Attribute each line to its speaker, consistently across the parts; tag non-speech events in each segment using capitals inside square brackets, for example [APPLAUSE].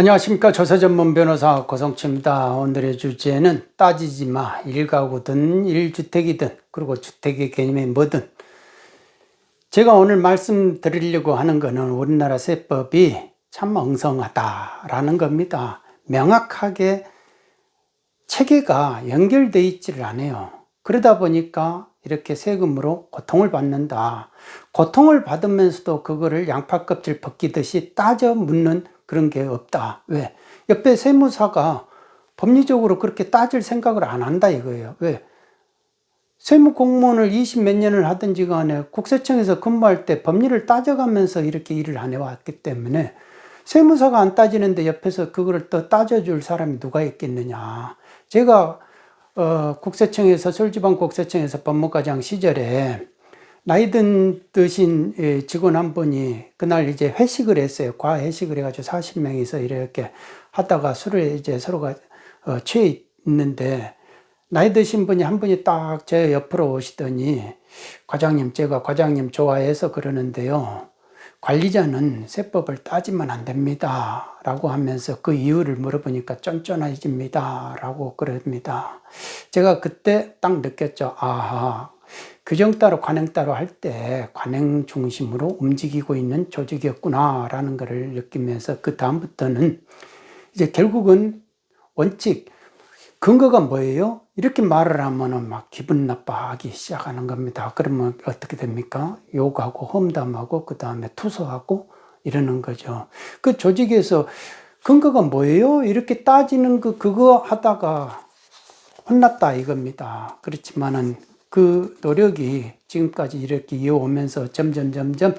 Speaker 1: 안녕하십니까 조세전문 변호사 고성치입니다. 오늘의 주제는 따지지 마. 일가구든 일주택이든 그리고 주택의 개념이 뭐든 제가 오늘 말씀드리려고 하는 것은 우리나라 세법이 참 엉성하다라는 겁니다. 명확하게 체계가 연결돼 있지를 않아요. 그러다 보니까 이렇게 세금으로 고통을 받는다. 고통을 받으면서도 그거를 양파 껍질 벗기듯이 따져 묻는 그런 게 없다. 왜? 옆에 세무사가 법리적으로 그렇게 따질 생각을 안 한다 이거예요. 왜? 세무 공무원을 20 몇 년을 하든지 간에 국세청에서 근무할 때 법리를 따져가면서 이렇게 일을 안 해왔기 때문에 세무사가 안 따지는데 옆에서 그거를 또 따져줄 사람이 누가 있겠느냐. 제가 어, 국세청에서 서울지방 국세청에서 법무과장 시절에 나이 든 드신 예, 직원 한 분이 그날 이제 회식을 했어요. 과 회식을 해가지고 40명이서 이렇게 하다가 술을 이제 서로가 어, 취해 있는데 나이 드신 분이 한 분이 딱 제 옆으로 오시더니 과장님 제가 과장님 좋아해서 그러는데요. 관리자는 세법을 따지면 안 됩니다. 라고 하면서 그 이유를 물어보니까 쫀쫀해집니다. 라고 그럽니다. 제가 그때 딱 느꼈죠. 아하. 규정 따로 관행 따로 할 때 관행 중심으로 움직이고 있는 조직이었구나라는 것을 느끼면서 그 다음부터는 이제 결국은 원칙 근거가 뭐예요? 이렇게 말을 하면은 막 기분 나빠하기 시작하는 겁니다. 그러면 어떻게 됩니까? 욕하고 험담하고 그 다음에 투서하고 이러는 거죠. 그 조직에서 근거가 뭐예요? 이렇게 따지는 그 그거 하다가 혼났다 이겁니다. 그렇지만은 그 노력이 지금까지 이렇게 이어오면서 점점 점점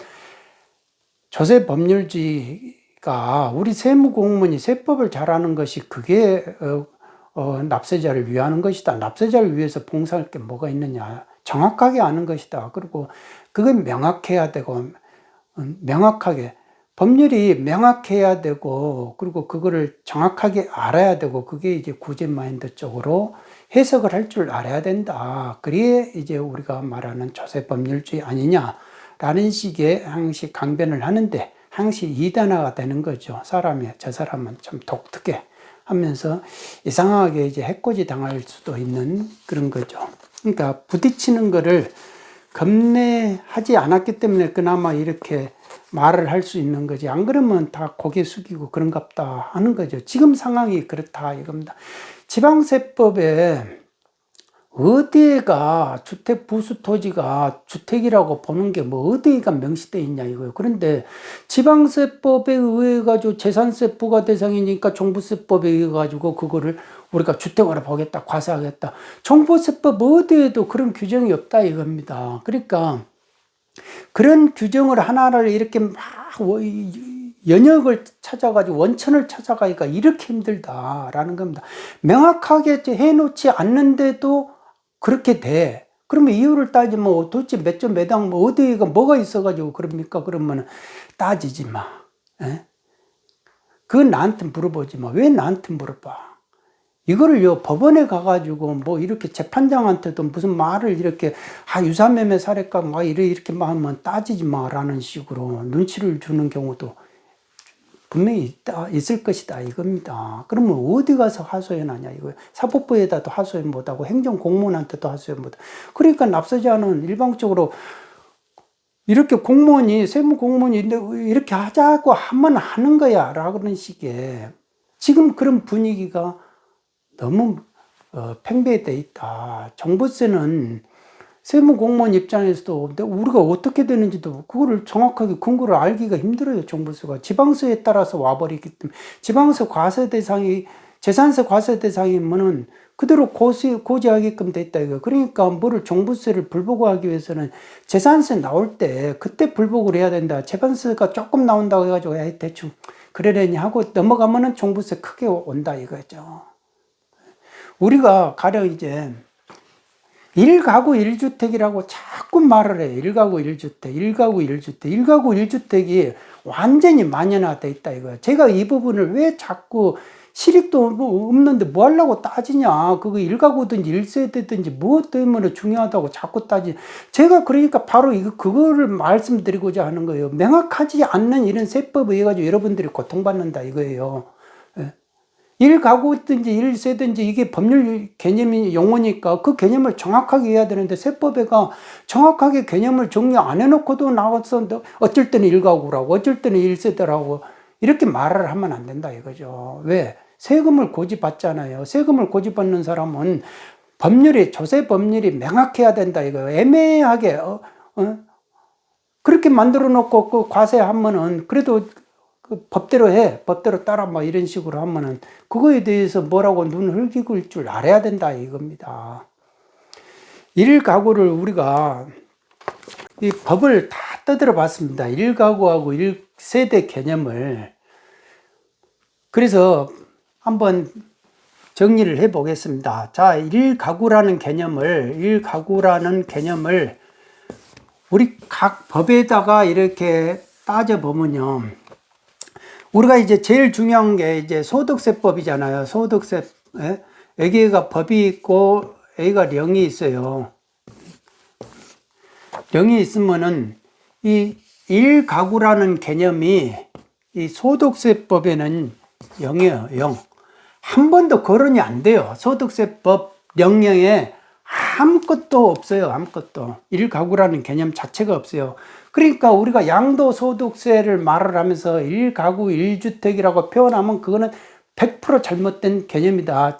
Speaker 1: 조세 법률주의가 우리 세무 공무원이 세법을 잘하는 것이 그게 어, 어, 납세자를 위하는 것이다. 납세자를 위해서 봉사할 게 뭐가 있느냐. 정확하게 아는 것이다. 그리고 그건 명확해야 되고 음, 명확하게 법률이 명확해야 되고 그리고 그거를 정확하게 알아야 되고 그게 이제 구제 마인드 쪽으로 해석을 할 줄 알아야 된다. 그래야 이제 우리가 말하는 조세 법률주의 아니냐라는 식의 항시 강변을 하는데 항시 이단화가 되는 거죠. 사람이 저 사람은 좀 독특해 하면서 이상하게 이제 해코지 당할 수도 있는 그런 거죠. 그러니까 부딪히는 거를 겁내하지 않았기 때문에 그나마 이렇게 말을 할 수 있는 거지. 안 그러면 다 고개 숙이고 그런갑다 하는 거죠. 지금 상황이 그렇다 이겁니다. 지방세법에 어디가 주택 부수 토지가 주택이라고 보는 게 뭐 어디가 명시되어 있냐 이거예요. 그런데 지방세법에 의해 가지고 재산세 부과 대상이니까 종부세법에 의해 가지고 그거를 우리가 주택으로 보겠다, 과세하겠다. 종부세법 어디에도 그런 규정이 없다 이겁니다. 그러니까 그런 규정을 하나를 이렇게 막 연역을 찾아가지고 원천을 찾아가기가 이렇게 힘들다라는 겁니다. 명확하게 해놓지 않는데도 그렇게 돼. 그러면 이유를 따지면 도대체 몇 점 몇 당 뭐 어디가 뭐가 있어가지고 그럽니까? 그러면 따지지 마. 에? 예? 그건 나한테 물어보지 마. 왜 나한테 물어봐? 이거를 요, 법원에 가가지고 뭐 이렇게 재판장한테도 무슨 말을 이렇게, 아, 유사매매 사례가 막 이래, 이렇게 하면 따지지 마라는 식으로 눈치를 주는 경우도 분명히 있다, 있을 것이다 이겁니다. 그러면 어디 가서 하소연하냐 이거예요. 사법부에다도 하소연 못하고 행정공무원한테도 하소연 못하고. 그러니까 납세자는 일방적으로 이렇게 공무원이, 세무 공무원이 이렇게 하자고 하면 하는 거야. 라는 식의 지금 그런 분위기가 너무 어, 팽배돼 있다. 정부세는 세무 공무원 입장에서도 우리가 어떻게 되는지도 그거를 정확하게 근거를 알기가 힘들어요, 정부수가. 지방세에 따라서 와버리기 때문에. 지방세 과세 대상이, 재산세 과세 대상이면은 그대로 고시, 고지하게끔 돼 있다, 이거. 그러니까 뭐를 종부세를 불복하기 위해서는 재산세 나올 때 그때 불복을 해야 된다. 재산세가 조금 나온다고 해가지고, 야, 대충 그러려니 하고 넘어가면은 종부세 크게 온다, 이거죠. 우리가 가령 이제 1가구 1주택이라고 자꾸 말을 해요. 1가구 1주택, 1가구 1주택, 1가구 1주택이 완전히 만연화돼 있다 이거예요. 제가 이 부분을 왜 자꾸 실익도 뭐 없는데 뭐 하려고 따지냐. 그거 1가구든지 1세대든지 뭐 때문에 중요하다고 자꾸 따지. 제가 그러니까 바로 이거, 그거를 말씀드리고자 하는 거예요. 명확하지 않는 이런 세법에 의해 가지고 여러분들이 고통받는다 이거예요. 일가구든지 일세든지 이게 법률 개념이 용어니까 그 개념을 정확하게 해야 되는데 세법에가 정확하게 개념을 정리 안 해놓고도 나와서 어쩔 때는 일가구라고 어쩔 때는 일세대라고 이렇게 말을 하면 안 된다 이거죠. 왜? 세금을 고집받잖아요. 세금을 고집받는 사람은 법률이 조세 법률이 명확해야 된다 이거예요. 애매하게 어, 어? 그렇게 만들어 놓고 그 과세하면은 그래도 그 법대로 해 법대로 따라 뭐 이런 식으로 하면은 그거에 대해서 뭐라고 눈을 흘기고 줄 알아야 된다 이겁니다. 일가구를 우리가 이 법을 다 떠들어 봤습니다. 일가구하고 일세대 개념을 그래서 한번 정리를 해 보겠습니다. 자, 일가구라는 개념을 일가구라는 개념을 우리 각 법에다가 이렇게 따져 보면요. 우리가 이제 제일 중요한 게 이제 소득세법이잖아요. 소득세, 예? 여기가 법이 있고, 여기가 령이 있어요. 령이 있으면은 이 일가구라는 개념이 이 소득세법에는 영이에요, 영. 한 번도 거론이 안 돼요. 소득세법 영령에 아무것도 없어요. 아무것도. 일가구라는 개념 자체가 없어요. 그러니까 우리가 양도소득세를 말을 하면서 일가구 일주택이라고 표현하면 그거는 100% 잘못된 개념이다.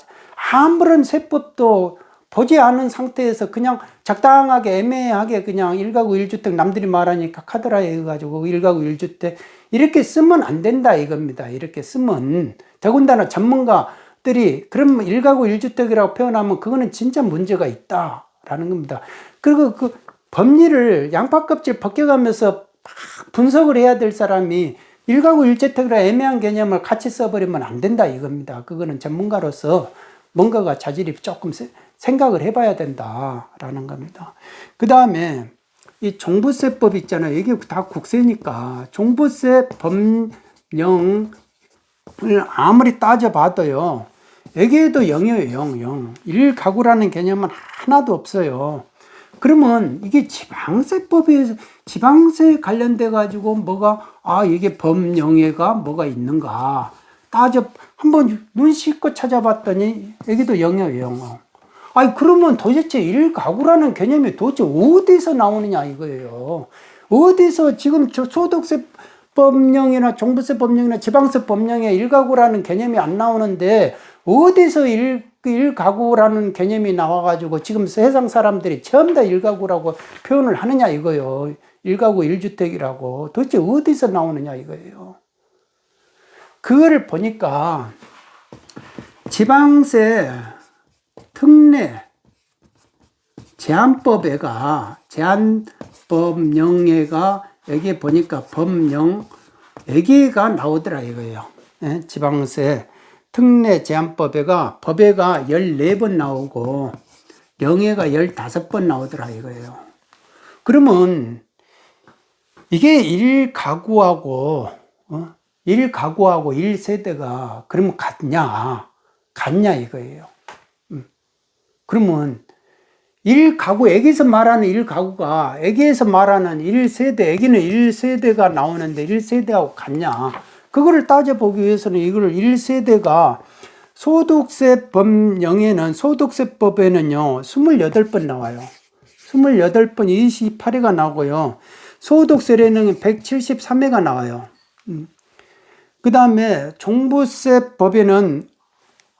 Speaker 1: 아무런 세법도 보지 않은 상태에서 그냥 적당하게 애매하게 그냥 일가구 일주택 남들이 말하니까 카드라에 해가지고 일가구 일주택 이렇게 쓰면 안 된다 이겁니다. 이렇게 쓰면 더군다나 전문가 들이 그럼 일가구 일주택이라고 표현하면 그거는 진짜 문제가 있다라는 겁니다. 그리고 그 법리를 양파 껍질 벗겨가면서 분석을 해야 될 사람이 일가구 일주택이라 애매한 개념을 같이 써버리면 안 된다 이겁니다. 그거는 전문가로서 뭔가가 자질이 조금 생각을 해봐야 된다라는 겁니다. 그 다음에 이 종부세법 있잖아요. 이게 다 국세니까 종부세 법령을 아무리 따져봐도요. 여기에도 0이에요. 0, 0. 일가구라는 개념은 하나도 없어요. 그러면 이게 지방세법에 지방세 관련돼 가지고 뭐가 아 이게 법령에가 뭐가 있는가 따져 한번 눈 씻고 찾아봤더니 여기도 영어예요 영어. 아니 그러면 도대체 일가구라는 개념이 도대체 어디서 나오느냐 이거예요. 어디서 지금 저 소득세 법령이나 종부세 법령이나 지방세 법령에 일가구라는 개념이 안 나오는데 어디서 일, 일가구라는 개념이 나와가지고 지금 세상 사람들이 전부 다 일가구라고 표현을 하느냐 이거요. 일가구 일주택이라고 도대체 어디서 나오느냐 이거예요. 그거를 보니까 지방세 특례 제한법에가 제한법령에가 여기 보니까 법령 여기가 나오더라 이거예요. 예? 지방세 특례 제한법에가 법에가 14번 나오고 영예가 15번 나오더라 이거예요. 그러면 이게 1가구하고 어? 1가구하고 1세대가 그러면 같냐? 같냐 이거예요. 음. 그러면 1가구, 애기에서 말하는 1가구가 애기에서 말하는 1세대, 애기는 1세대가 나오는데 1세대하고 같냐? 그거를 따져보기 위해서는 이걸 1세대가 소득세 법령에는 소득세법에는요 28번 나와요. 28번 28회가 나오고요. 소득세례는 173회가 나와요. 음. 그 다음에 종부세법에는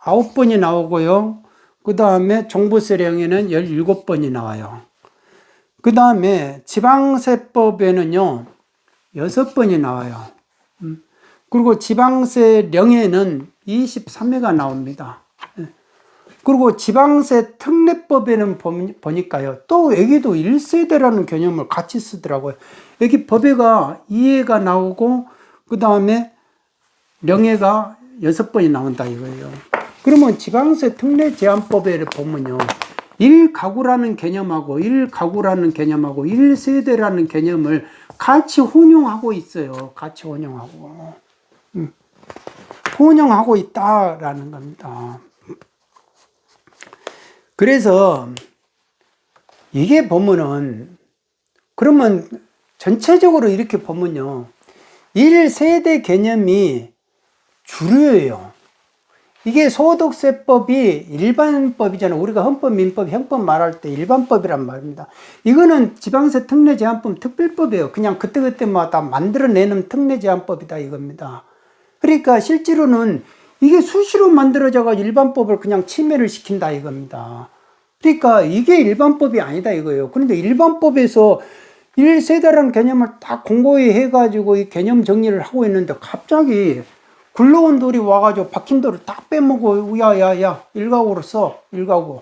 Speaker 1: 9번이 나오고요. 그 다음에 종부세령에는 17번이 나와요. 그 다음에 지방세법에는요, 6번이 나와요. 음. 그리고 지방세령에는 23회가 나옵니다. 예. 그리고 지방세 특례법에는 보니까요, 또 여기도 1세대라는 개념을 같이 쓰더라고요. 여기 법에가 2회가 나오고, 그 다음에 령회가 6번이 나온다 이거예요. 그러면 지방세 특례 제한법에 보면요. 1가구라는 개념하고 1가구라는 개념하고 1세대라는 개념을 같이 혼용하고 있어요. 같이 혼용하고. 혼용하고 있다라는 겁니다. 그래서 이게 보면은 그러면 전체적으로 이렇게 보면요. 1세대 개념이 주류예요. 이게 소득세법이 일반법이잖아요. 우리가 헌법, 민법, 형법 말할 때 일반법이란 말입니다. 이거는 지방세 특례 제한법 특별법이에요. 그냥 그때그때마다 만들어내는 특례 제한법이다 이겁니다. 그러니까 실제로는 이게 수시로 만들어져가 일반법을 그냥 침해를 시킨다 이겁니다. 그러니까 이게 일반법이 아니다 이거예요. 그런데 일반법에서 1세대라는 개념을 딱 공고히 해가지고 이 개념 정리를 하고 있는데 갑자기 굴러온 돌이 와가지고 박힌 돌을 딱 빼먹고 야야야 일가구로 써 일가구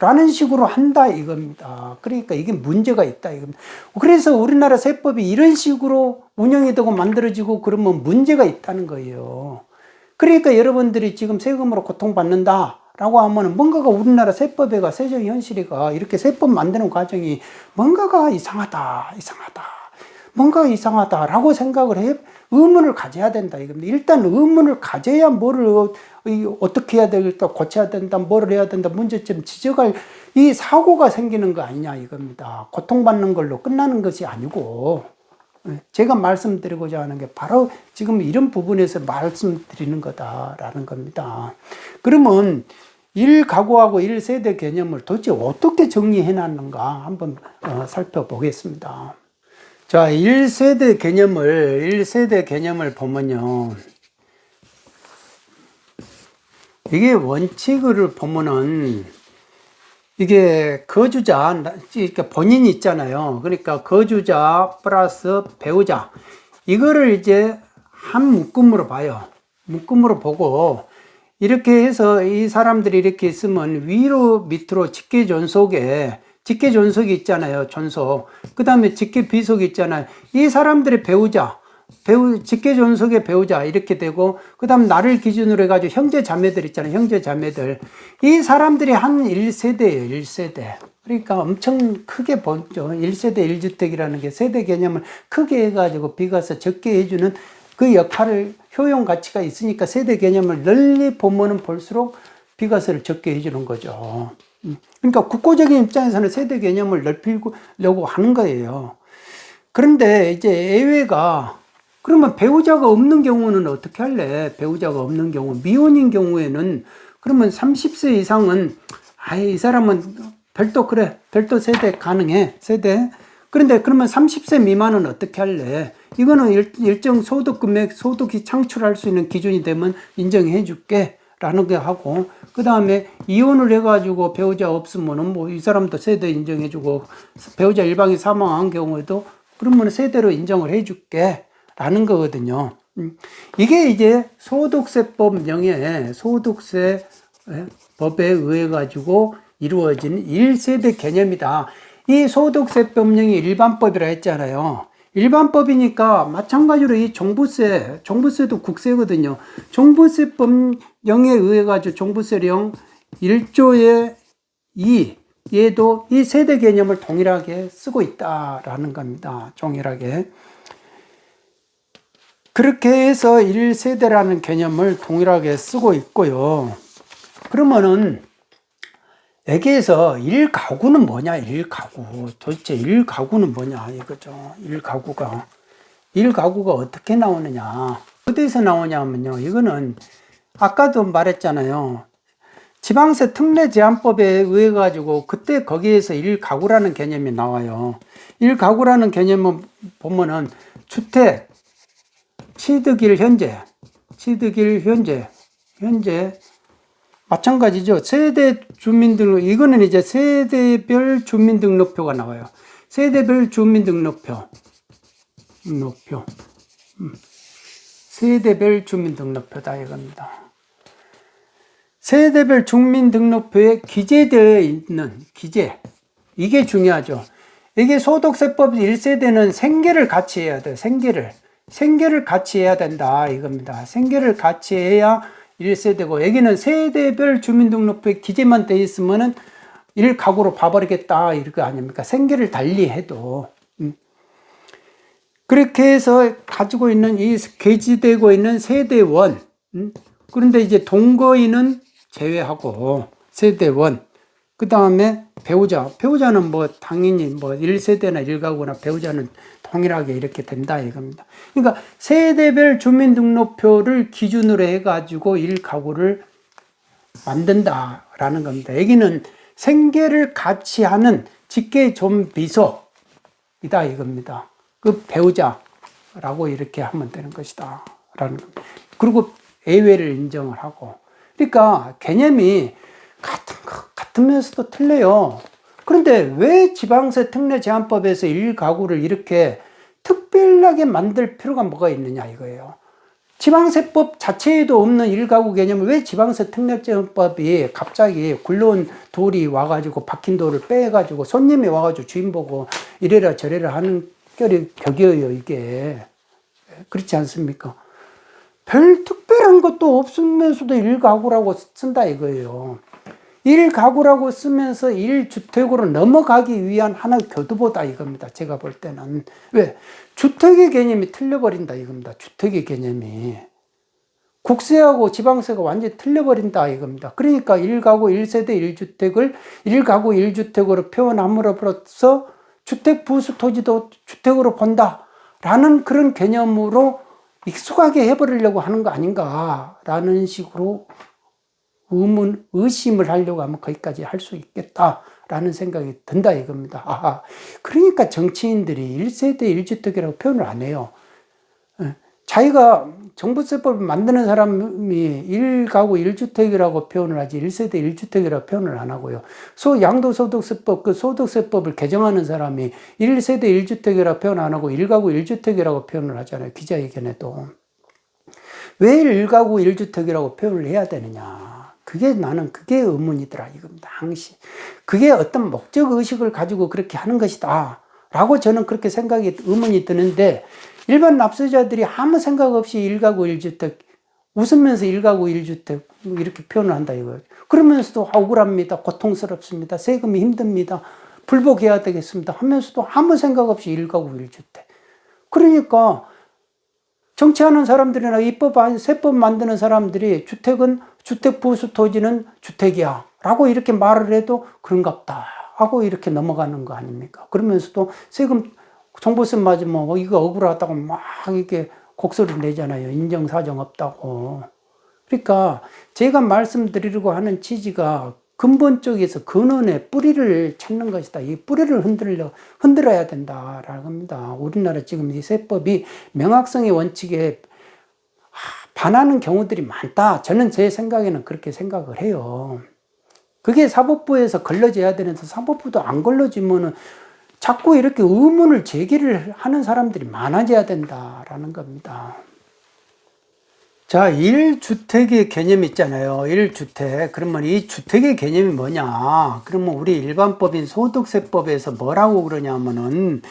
Speaker 1: 라는 식으로 한다 이겁니다. 그러니까 이게 문제가 있다 이겁니다. 그래서 우리나라 세법이 이런 식으로 운영이 되고 만들어지고 그러면 문제가 있다는 거예요. 그러니까 여러분들이 지금 세금으로 고통받는다. 라고 하면 뭔가가 우리나라 세법에가 세적 현실이가 이렇게 세법 만드는 과정이 뭔가가 이상하다, 이상하다, 뭔가 이상하다라고 생각을 해 의문을 가져야 된다 이겁니다. 일단 의문을 가져야 뭐를 어, 어떻게 해야 되겠다, 고쳐야 된다, 뭐를 해야 된다, 문제점 지적할 이 사고가 생기는 거 아니냐 이겁니다. 고통받는 걸로 끝나는 것이 아니고 예, 제가 말씀드리고자 하는 게 바로 지금 이런 부분에서 말씀드리는 거다라는 겁니다. 그러면 1가구하고 1세대 개념을 도대체 어떻게 정리해 놨는가 한번 어, 살펴보겠습니다. 자, 1세대 개념을, 1세대 개념을 보면요. 이게 원칙을 보면은 이게 거주자, 그러니까 본인이 있잖아요. 그러니까 거주자 플러스 배우자. 이거를 이제 한 묶음으로 봐요. 묶음으로 보고 이렇게 해서 이 사람들이 이렇게 있으면 위로 밑으로 직계 존속에 직계 존속이 있잖아요. 존속. 그 다음에 직계 비속이 있잖아요. 이 사람들의 배우자, 배우, 직계 존속의 배우자 이렇게 되고 그 다음 나를 기준으로 해가지고 형제 자매들 있잖아요. 형제 자매들. 이 사람들이 한 1세대예요. 1세대. 그러니까 엄청 크게 보죠. 1세대 1주택이라는 게 세대 개념을 크게 해가지고 비가서 적게 해주는 그 역할을 효용 가치가 있으니까 세대 개념을 널리 보면은 볼수록 비과세를 적게 해주는 거죠. 음. 그러니까 국고적인 입장에서는 세대 개념을 넓히려고 하는 거예요. 그런데 이제 예외가 그러면 배우자가 없는 경우는 어떻게 할래? 배우자가 없는 경우, 미혼인 경우에는 그러면 30세 이상은 아예 이 사람은 별도 그래, 별도 세대 가능해, 세대. 그런데 그러면 30세 미만은 어떻게 할래? 이거는 일, 정 소득 금액, 소득이 창출할 수 있는 기준이 되면 인정해 줄게. 라는 게 하고, 그 다음에 이혼을 해가지고 배우자 없으면은 뭐 이 사람도 세대 인정해주고, 배우자 일방이 사망한 경우에도 그러면 세대로 인정을 해줄게. 라는 거거든요. 음, 이게 이제 소득세법 명예, 소득세 법에 의해 가지고 이루어진 1세대 개념이다. 이 소득세법령이 일반법이라 했잖아요. 일반법이니까 마찬가지로 이 종부세, 종부세도 국세거든요. 종부세법 령에 의해 가지고 종부세령 1조의 2 얘도 이 세대 개념을 동일하게 쓰고 있다라는 겁니다. 동일하게. 그렇게 해서 1세대라는 개념을 동일하게 쓰고 있고요. 그러면은 여기에서 1가구는 뭐냐? 1가구. 도대체 1가구는 뭐냐? 이거죠. 1가구가. 1가구가 어떻게 나오느냐? 어디서 나오냐면요. 이거는 아까도 말했잖아요. 지방세 특례 제한법에 의해 가지고 그때 거기에서 1가구라는 개념이 나와요. 1가구라는 개념은 보면은 주택, 취득일 현재, 취득일 현재, 현재 마찬가지죠. 세대 주민등록, 이거는 이제 세대별 주민등록표가 나와요. 세대별 주민등록표. 등록표. 음. 세대별 주민등록표다 이겁니다. 세대별 주민등록표에 기재되어 있는 기재. 이게 중요하죠. 이게 소득세법 1세대는 생계를 같이 해야 돼요. 생계를. 생계를 같이 해야 된다 이겁니다. 생계를 같이 해야 1세대고 여기는 세대별 주민등록부에 기재만 돼 있으면은 1가구로 봐버리겠다 이거 아닙니까? 생계를 달리 해도 음. 그렇게 해서 가지고 있는 이 개지되고 있는 세대원 음. 그런데 이제 동거인은 제외하고 세대원 그 다음에 배우자 배우자는 뭐 당연히 뭐 1세대나 1가구나 배우자는 통일하게 이렇게 된다 이겁니다. 그러니까 세대별 주민등록표를 기준으로 해가지고 1가구를 만든다라는 겁니다. 여기는 생계를 같이 하는 직계 좀 비속이다 이겁니다. 그 배우자라고 이렇게 하면 되는 것이다. 라는 겁니다. 그리고 예외를 인정을 하고. 그러니까 개념이 같은, 것 같으면서도 틀려요. 그런데 왜 지방세 특례 제한법에서 일가구를 이렇게 특별하게 만들 필요가 뭐가 있느냐 이거예요. 지방세법 자체에도 없는 일가구 개념을 왜 지방세 특례제한법이 갑자기 굴러온 돌이 와가지고 박힌 돌을 빼가지고 손님이 와가지고 주인 보고 이래라 저래라 하는 결이 격이에요 이게 그렇지 않습니까? 별 특별한 것도 없으면서도 일가구라고 쓴다 이거예요. 일가구라고 쓰면서 일주택으로 넘어가기 위한 하나의 교두보다 이겁니다. 제가 볼 때는. 왜? 주택의 개념이 틀려버린다 이겁니다. 주택의 개념이. 국세하고 지방세가 완전히 틀려버린다 이겁니다. 그러니까 일가구 일세대일주택을일가구 일주택으로 표현함으로써 주택 부수 토지도 주택으로 본다라는 그런 개념으로 익숙하게 해버리려고 하는 거 아닌가라는 식으로 의문, 의심을 하려고 하면 거기까지 할 수 있겠다라는 생각이 든다 이겁니다. 아, 그러니까 정치인들이 1세대 1주택이라고 표현을 안 해요. 예, 자기가 정부세법을 만드는 사람이 1가구 1주택이라고 표현을 하지 1세대 1주택이라고 표현을 안 하고요. 소 양도소득세법 그 소득세법을 개정하는 사람이 1세대 1주택이라고 표현 안 하고 1가구 1주택이라고 표현을 하잖아요. 기자회견에도. 왜 1가구 1주택이라고 표현을 해야 되느냐. 그게 나는 그게 의문이더라 이겁니다. 항시. 그게 어떤 목적 의식을 가지고 그렇게 하는 것이다. 라고 저는 그렇게 생각이 의문이 드는데 일반 납세자들이 아무 생각 없이 1가구 1주택 웃으면서 1가구 1주택 이렇게 표현을 한다 이거예요. 그러면서도 억울합니다. 고통스럽습니다. 세금이 힘듭니다. 불복해야 되겠습니다. 하면서도 아무 생각 없이 1가구 1주택. 그러니까 정치하는 사람들이나 입법, 세법 만드는 사람들이 주택은 주택 부수 토지는 주택이야. 라고 이렇게 말을 해도 그런갑다. 하고 이렇게 넘어가는 거 아닙니까? 그러면서도 세금 정보세 맞으면 뭐 이거 억울하다고 막 이렇게 곡소리 내잖아요. 인정사정 없다고. 그러니까 제가 말씀드리려고 하는 취지가 근본적에서 근원의 뿌리를 찾는 것이다. 이 뿌리를 흔들려, 흔들어야 된다라는 겁니다. 우리나라 지금 이 세법이 명확성의 원칙에 반하는 경우들이 많다. 저는 제 생각에는 그렇게 생각을 해요. 그게 사법부에서 걸러져야 되는데 사법부도 안 걸러지면은 자꾸 이렇게 의문을 제기를 하는 사람들이 많아져야 된다라는 겁니다. 자, 1주택의 개념 있잖아요. 1주택. 그러면 이 주택의 개념이 뭐냐? 그러면 우리 일반법인 소득세법에서 뭐라고 그러냐면은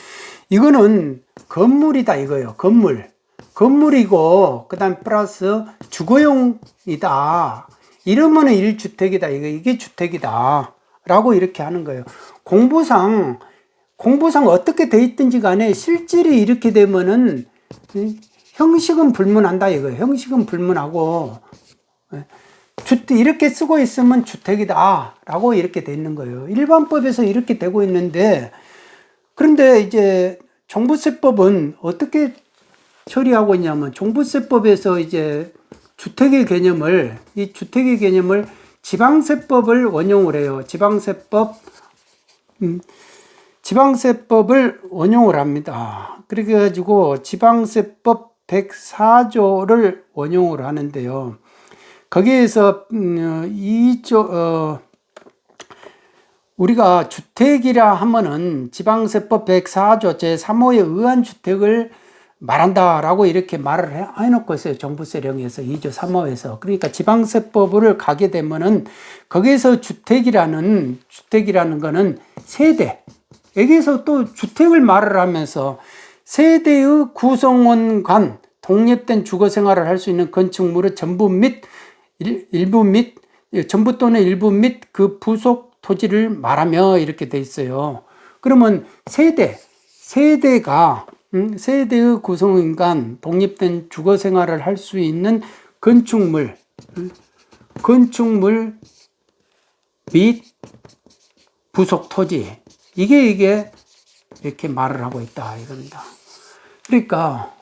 Speaker 1: 이거는 건물이다 이거예요. 건물. 건물이고 그다음 플러스 주거용이다. 이러면 1주택이다. 이거 이게 주택이다. 라고 이렇게 하는 거예요. 공부상 공부상 어떻게 돼 있든지 간에 실질이 이렇게 되면은 형식은 불문한다 이거예요. 형식은 불문하고 예. 주택 이렇게 쓰고 있으면 주택이다 라고 이렇게 돼 있는 거예요. 일반법에서 이렇게 되고 있는데 그런데 이제 종부세법은 어떻게 처리하고 있냐면 종부세법에서 이제 주택의 개념을 이 주택의 개념을 지방세법을 원용을 해요. 지방세법 음, 지방세법을 원용을 합니다. 그래 가지고 지방세법 104조를 원용을 하는데요. 거기에서 2조 어, 우리가 주택이라 하면은 지방세법 104조 제3호에 의한 주택을 말한다라고 이렇게 말을 해놓고 있어요. 정부세령에서 2조 3호에서. 그러니까 지방세법을 가게 되면은 거기에서 주택이라는, 주택이라는 거는 세대. 여기서 또 주택을 말을 하면서 세대의 구성원 간 독립된 주거 생활을 할 수 있는 건축물의 전부 및 일, 부 및 전부 또는 일부 및 그 부속 토지를 말하며 이렇게 돼 있어요. 그러면 세대 세대가 음, 세대의 구성인 간 독립된 주거 생활을 할 수 있는 건축물 음, 건축물 및 부속 토지 이게 이게 이렇게 말을 하고 있다 이겁니다. 그러니까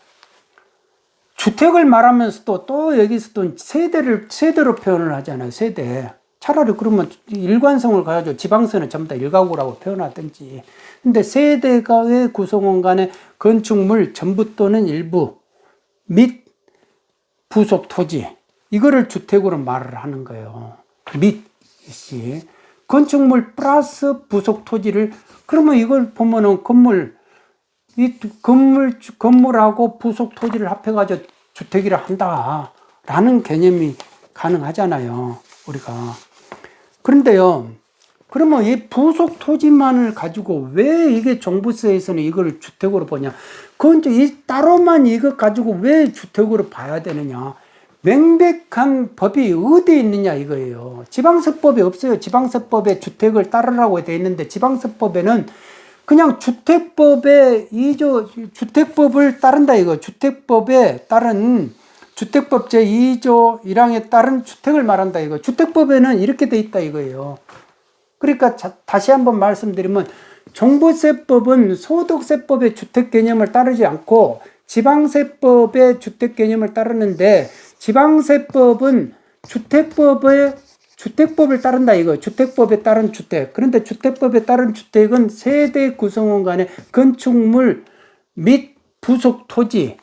Speaker 1: 주택을 말하면서도 또 여기서 또 세대를 세대로 표현을 하잖아요. 세대. 차라리 그러면 일관성을 가지고 지방세는 전부 다 일가구라고 표현하든지. 근데 세대가의 구성원 간의 건축물 전부 또는 일부 및 부속 토지 이거를 주택으로 말을 하는 거예요. 및이 건축물 플러스 부속 토지를 그러면 이걸 보면은 건물 이 건물 건물하고 부속 토지를 합해 가지고 주택이라 한다라는 개념이 가능하잖아요. 우리가 그런데요. 그러면 이 부속 토지만을 가지고 왜 이게 종부세에서는 이걸 주택으로 보냐? 그건 이 따로만 이것 가지고 왜 주택으로 봐야 되느냐? 명백한 법이 어디에 있느냐 이거예요. 지방세법이 없어요. 지방세법에 주택을 따르라고 되어 있는데 지방세법에는 그냥 주택법에 이조 주택법을 따른다 이거. 주택법에 따른 주택법 제2조 1항에 따른 주택을 말한다 이거. 주택법에는 이렇게 돼 있다 이거예요. 그러니까 자, 다시 한번 말씀드리면 종부세법은 소득세법의 주택 개념을 따르지 않고 지방세법의 주택 개념을 따르는데 지방세법은 주택법의 주택법을 따른다 이거 주택법에 따른 주택. 그런데 주택법에 따른 주택은 세대 구성원 간의 건축물 및 부속 토지.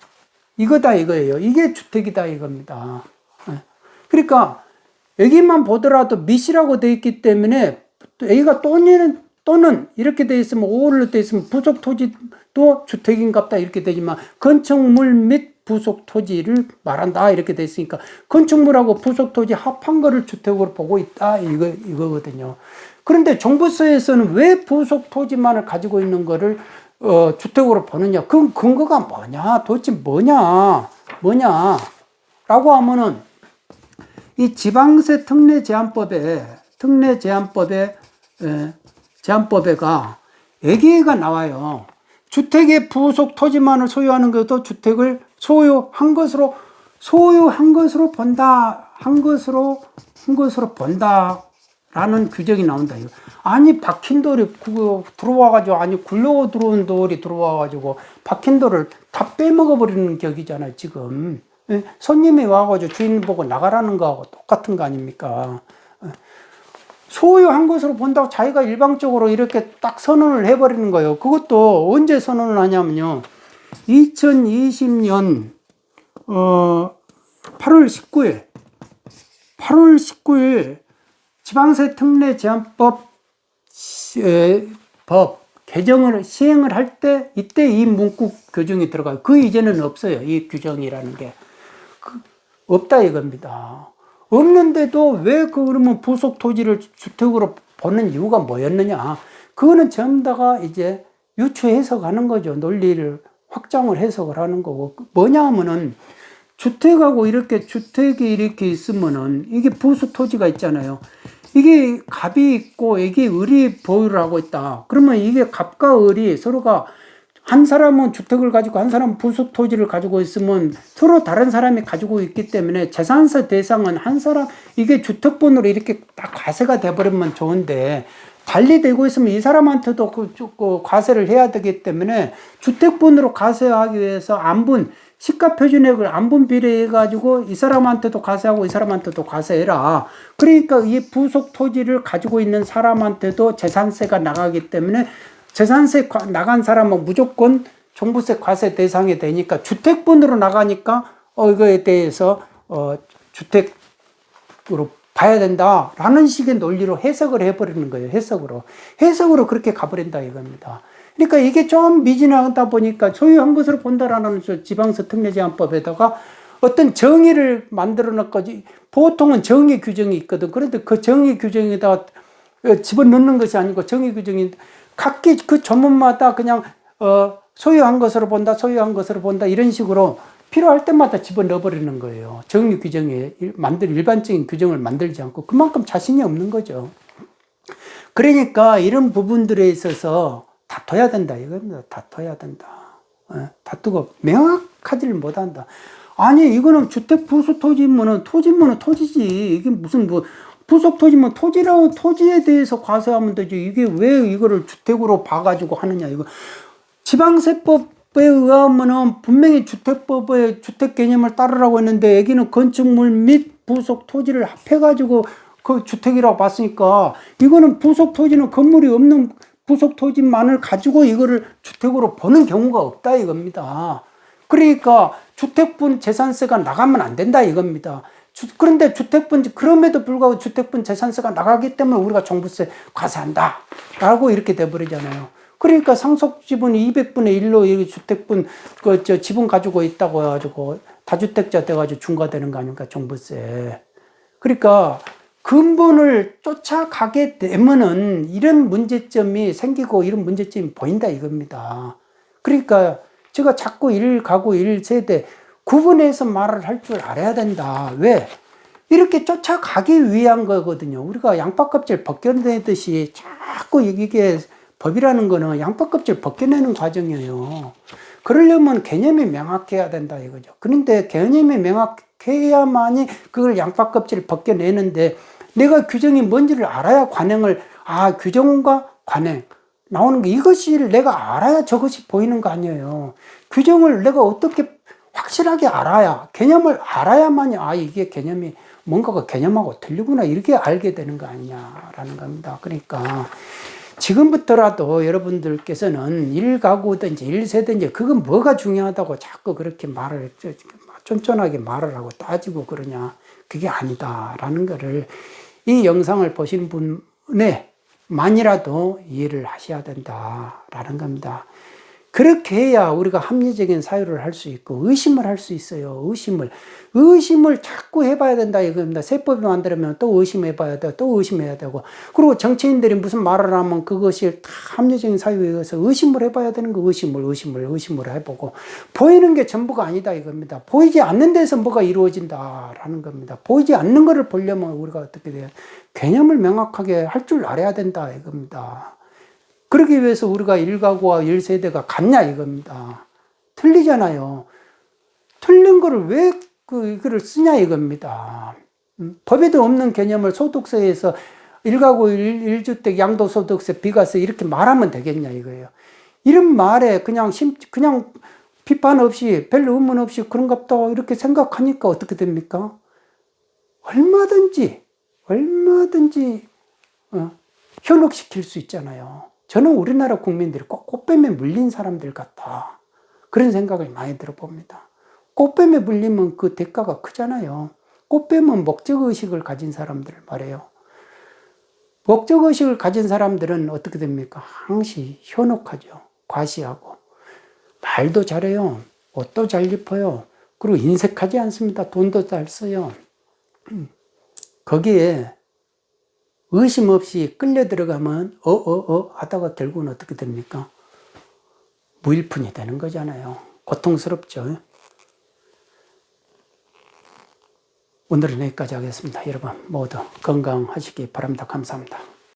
Speaker 1: 이거다 이거예요. 이게 주택이다 이겁니다. 예. 그러니까 여기만 보더라도 밑이라고 돼 있기 때문에 여기가 또는 또는 이렇게 돼 있으면 오를로 돼 있으면 부속 토지도 주택인갑다 이렇게 되지만 건축물 및 부속 토지를 말한다 이렇게 돼 있으니까 건축물하고 부속 토지 합한 거를 주택으로 보고 있다 이거 이거거든요. 그런데 종부세에서는 왜 부속 토지만을 가지고 있는 거를 어, 주택으로 보느냐? 그 근거가 뭐냐? 도대체 뭐냐? 뭐냐?라고 하면은 이 지방세 특례 제한법에 특례 제한법에 에, 제한법에가 애기가 나와요. 주택의 부속 토지만을 소유하는 것도 주택을 소유한 것으로 소유한 것으로 본다 한 것으로 한 것으로 본다라는 규정이 나온다 이거. 아니 박힌 돌이 그 들어와 가지고 아니 굴러 들어온 돌이 들어와 가지고 박힌 돌을 다 빼먹어 버리는 격이잖아요 지금 예? 손님이 와가지고 주인 보고 나가라는 거하고 똑같은 거 아닙니까? 소유한 것으로 본다고 자기가 일방적으로 이렇게 딱 선언을 해버리는 거예요. 그것도 언제 선언을 하냐면요. 2020년 어 8월 19일 8월 19일 지방세 특례 제한법 법 개정을 시행을 할 때 이때 이 문구 규정이 들어가요. 그 이제는 없어요. 이 규정이라는 게 그, 없다 이겁니다. 없는데도 왜 그 그러면 부속 토지를 주택으로 보는 이유가 뭐였느냐? 그거는 전부 다가 이제 유추해서 가는 거죠. 논리를 확장을 해석을 하는 거고 뭐냐 하면은 주택하고 이렇게 주택이 이렇게 있으면은 이게 부수 토지가 있잖아요. 이게 갑이 있고 이게 을이 보유를 하고 있다. 그러면 이게 갑과 을이 서로가 한 사람은 주택을 가지고 한 사람은 부속 토지를 가지고 있으면 서로 다른 사람이 가지고 있기 때문에 재산세 대상은 한 사람 이게 주택분으로 이렇게 딱 과세가 돼버리면 좋은데 달리 되고 있으면 이 사람한테도 그, 그 과세를 해야 되기 때문에 주택분으로 과세하기 위해서 안분 시가 표준액을 안분 비례해 가지고 이 사람한테도 과세하고 이 사람한테도 과세해라. 그러니까 이 부속 토지를 가지고 있는 사람한테도 재산세가 나가기 때문에 재산세 나간 사람은 무조건 종부세 과세 대상이 되니까 주택분으로 나가니까 어 이거에 대해서 어 주택으로 봐야 된다라는 식의 논리로 해석을 해버리는 거예요. 해석으로 해석으로 그렇게 가버린다 이겁니다. 그러니까 이게 좀 미진하다 보니까 소유한 것으로 본다라는 지방세 특례제한법에다가 어떤 정의를 만들어 놓고지 보통은 정의 규정이 있거든. 그런데 그 정의 규정에다가 집어넣는 것이 아니고 정의 규정이 각기 그 전문마다 그냥 어 소유한 것으로 본다, 소유한 것으로 본다 이런 식으로 필요할 때마다 집어넣어 버리는 거예요. 정리 규정에 만들 일반적인 규정을 만들지 않고 그만큼 자신이 없는 거죠. 그러니까 이런 부분들에 있어서 다퉈야 된다 이겁니다. 다퉈야 된다. 예, 다투고 명확하지를 못한다. 아니 이거는 주택 부수 토지면은 토지면은 토지지 이게 무슨 뭐 부속 토지면 토지라고 토지에 대해서 과세하면 되지. 이게 왜 이거를 주택으로 봐가지고 하느냐. 이거 지방세법 주택법에 의하면은 분명히 주택법의 주택 개념을 따르라고 했는데 여기는 건축물 및 부속 토지를 합해가지고 그 주택이라고 봤으니까 이거는 부속 토지는 건물이 없는 부속 토지만을 가지고 이거를 주택으로 보는 경우가 없다 이겁니다. 그러니까 주택분 재산세가 나가면 안 된다 이겁니다. 주- 그런데 주택분 그럼에도 불구하고 주택분 재산세가 나가기 때문에 우리가 종부세 과세한다 라고 이렇게 돼버리잖아요. 그러니까 상속 지분이 200분의 1로 이 주택분 그저 지분 가지고 있다고 해가지고 다주택자 돼가지고 중과되는 거 아닙니까 종부세. 그러니까 근본을 쫓아가게 되면은 이런 문제점이 생기고 이런 문제점이 보인다 이겁니다. 그러니까 제가 자꾸 일 가구 일 세대 구분해서 말을 할 줄 알아야 된다. 왜? 이렇게 쫓아가기 위한 거거든요. 우리가 양파 껍질 벗겨내듯이 자꾸 이게 법이라는 거는 양파 껍질 벗겨내는 과정이에요. 그러려면 개념이 명확해야 된다 이거죠. 그런데 개념이 명확해야만이 그걸 양파 껍질을 벗겨내는데 내가 규정이 뭔지를 알아야 관행을 아 규정과 관행 나오는 게 이것이 내가 알아야 저것이 보이는 거 아니에요. 규정을 내가 어떻게 확실하게 알아야 개념을 알아야만이 아 이게 개념이 뭔가가 개념하고 틀리구나 이렇게 알게 되는 거 아니냐라는 겁니다. 그러니까 지금부터라도 여러분들께서는 일가구든지 일세든지 그건 뭐가 중요하다고 자꾸 그렇게 말을 쫀쫀하게 말을 하고 따지고 그러냐 그게 아니다라는 거를 이 영상을 보신 분의 만이라도 이해를 하셔야 된다라는 겁니다. 그렇게 해야 우리가 합리적인 사유를 할 수 있고 의심을 할 수 있어요. 의심을 의심을 자꾸 해봐야 된다 이겁니다. 세법이 만들면 또 의심해봐야 돼, 또 의심해야 되고 그리고 정치인들이 무슨 말을 하면 그것이 다 합리적인 사유에 의해서 의심을 해봐야 되는 거 의심을 의심을 의심을 해보고 보이는 게 전부가 아니다 이겁니다. 보이지 않는 데서 뭐가 이루어진다라는 겁니다. 보이지 않는 거를 보려면 우리가 어떻게 돼요? 개념을 명확하게 할 줄 알아야 된다 이겁니다. 그러기 위해서 우리가 일가구와 일세대가 같냐 이겁니다. 틀리잖아요. 틀린 거를 왜 그, 이거를 쓰냐 이겁니다. 음, 법에도 없는 개념을 소득세에서 일가구 일, 1주택 양도소득세 비과세 이렇게 말하면 되겠냐 이거예요. 이런 말에 그냥 심, 그냥 비판 없이 별 의문 없이 그런갑다 이렇게 생각하니까 어떻게 됩니까? 얼마든지 얼마든지 어, 현혹시킬 수 있잖아요. 저는 우리나라 국민들이 꼭 꽃뱀에 물린 사람들 같다. 그런 생각을 많이 들어봅니다. 꽃뱀에 물리면 그 대가가 크잖아요. 꽃뱀은 목적의식을 가진 사람들 말이에요. 목적의식을 가진 사람들은 어떻게 됩니까? 항시 현혹하죠. 과시하고. 말도 잘해요. 옷도 잘 입어요. 그리고 인색하지 않습니다. 돈도 잘 써요. [CLEARS THROAT] 거기에 의심 없이 끌려 들어가면 어어어 하다가 결국은 어떻게 됩니까? 무일푼이 되는 거잖아요. 고통스럽죠. 오늘은 여기까지 하겠습니다. 여러분 모두 건강하시기 바랍니다. 감사합니다.